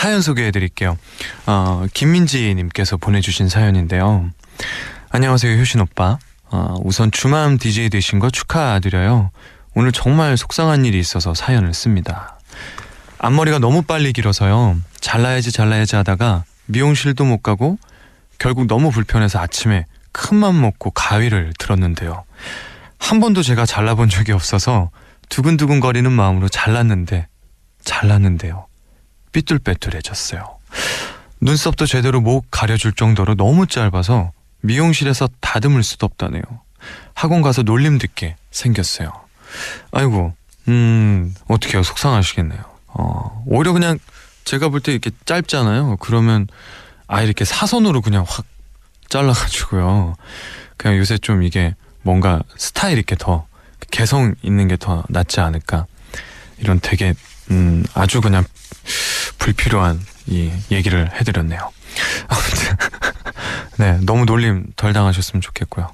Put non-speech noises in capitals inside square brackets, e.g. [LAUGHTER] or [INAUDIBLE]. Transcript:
사연 소개해 드릴게요. 어, 김민지 님께서 보내주신 사연인데요. 안녕하세요, 효신 오빠. 어, 우선 주맘 DJ 되신 거 축하드려요. 오늘 정말 속상한 일이 있어서 사연을 씁니다. 앞머리가 너무 빨리 길어서요. 잘라야지 잘라야지 하다가 미용실도 못 가고 결국 너무 불편해서 아침에 큰맘 먹고 가위를 들었는데요. 한 번도 제가 잘라본 적이 없어서 두근두근 거리는 마음으로 잘랐는데 잘랐는데요. 삐뚤빼뚤해졌어요. 눈썹도 제대로 목 가려줄 정도로 너무 짧아서 미용실에서 다듬을 수도 없다네요. 학원 가서 놀림 듣게 생겼어요. 아이고, 음, 어떡해요. 속상하시겠네요. 어, 오히려 그냥 제가 볼 때 이렇게 짧잖아요. 그러면 아, 이렇게 사선으로 그냥 확 잘라가지고요. 그냥 요새 좀 이게 뭔가 스타일 있게 더 개성 있는 게 더 낫지 않을까. 이런 되게, 음, 아주 그냥 불필요한 이 얘기를 해드렸네요. 아무튼, [LAUGHS] 네, 너무 놀림 덜 당하셨으면 좋겠고요.